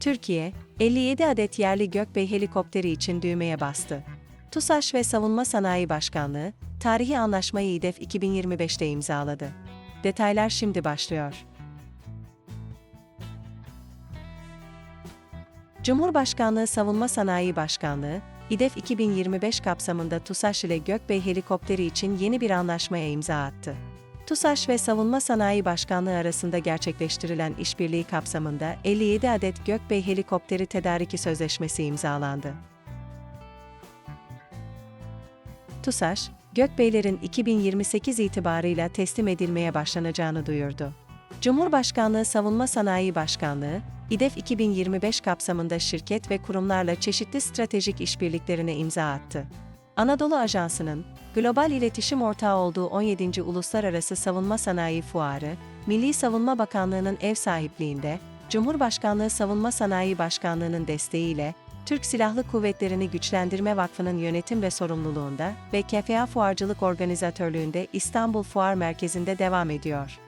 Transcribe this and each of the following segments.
Türkiye, 57 adet yerli Gökbey helikopteri için düğmeye bastı. TUSAŞ ve Savunma Sanayi Başkanlığı, tarihi anlaşmayı İDEF 2025'te imzaladı. Detaylar şimdi başlıyor. Cumhurbaşkanlığı Savunma Sanayi Başkanlığı, İDEF 2025 kapsamında TUSAŞ ile Gökbey helikopteri için yeni bir anlaşmaya imza attı. TUSAŞ ve Savunma Sanayi Başkanlığı arasında gerçekleştirilen işbirliği kapsamında 57 adet Gökbey helikopteri tedariki sözleşmesi imzalandı. TUSAŞ, Gökbeylerin 2028 itibarıyla teslim edilmeye başlanacağını duyurdu. Cumhurbaşkanlığı Savunma Sanayi Başkanlığı, İDEF 2025 kapsamında şirket ve kurumlarla çeşitli stratejik işbirliklerine imza attı. Anadolu Ajansı'nın, global iletişim ortağı olduğu 17. Uluslararası Savunma Sanayi Fuarı, Milli Savunma Bakanlığı'nın ev sahipliğinde, Cumhurbaşkanlığı Savunma Sanayi Başkanlığı'nın desteğiyle, Türk Silahlı Kuvvetleri'ni Güçlendirme Vakfı'nın yönetim ve sorumluluğunda ve KFA Fuarcılık Organizatörlüğünde İstanbul Fuar Merkezi'nde devam ediyor.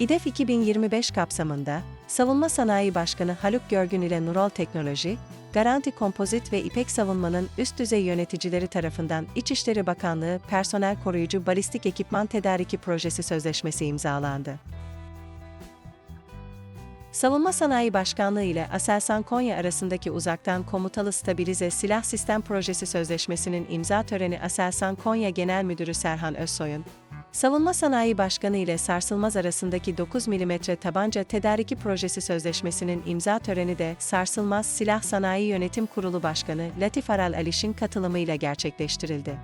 İDEF 2025 kapsamında, Savunma Sanayi Başkanı Haluk Görgün ile Nurol Teknoloji, Garanti Kompozit ve İpek Savunma'nın üst düzey yöneticileri tarafından İçişleri Bakanlığı Personel Koruyucu Balistik Ekipman Tedariki Projesi Sözleşmesi imzalandı. Savunma Sanayi Başkanlığı ile Aselsan Konya arasındaki uzaktan komutalı stabilize silah sistem projesi sözleşmesinin imza töreni Aselsan Konya Genel Müdürü Serhan Özsoy'un, Savunma Sanayi Başkanı ile Sarsılmaz arasındaki 9 mm tabanca tedariki projesi sözleşmesinin imza töreni de Sarsılmaz Silah Sanayi Yönetim Kurulu Başkanı Latif Aral Aliş'in katılımıyla gerçekleştirildi.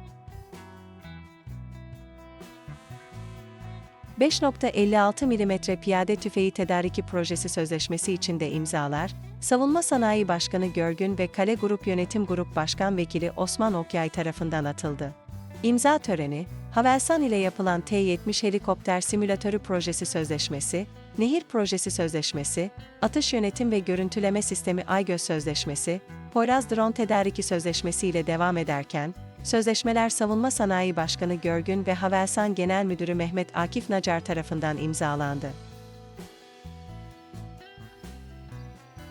5.56 mm piyade tüfeği tedariki projesi sözleşmesi içinde imzalar, Savunma Sanayi Başkanı Görgün ve Kale Grup Yönetim Grup Başkan Vekili Osman Okyay tarafından atıldı. İmza töreni, Havelsan ile yapılan T-70 helikopter simülatörü projesi sözleşmesi, Nehir Projesi Sözleşmesi, Atış Yönetim ve Görüntüleme Sistemi Aygöz Sözleşmesi, Poyraz Drone Tedariki Sözleşmesi ile devam ederken, sözleşmeler Savunma Sanayi Başkanı Görgün ve Havelsan Genel Müdürü Mehmet Akif Nacar tarafından imzalandı.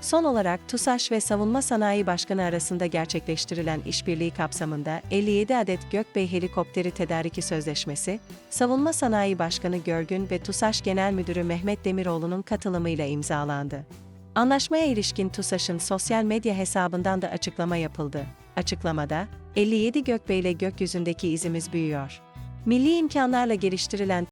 Son olarak TUSAŞ ve Savunma Sanayi Başkanı arasında gerçekleştirilen işbirliği kapsamında 57 adet Gökbey helikopteri tedariki sözleşmesi, Savunma Sanayi Başkanı Görgün ve TUSAŞ Genel Müdürü Mehmet Demiroğlu'nun katılımıyla imzalandı. Anlaşmaya ilişkin TUSAŞ'ın sosyal medya hesabından da açıklama yapıldı. Açıklamada, 57 Gökbey ile gökyüzündeki izimiz büyüyor. Milli imkanlarla geliştirilen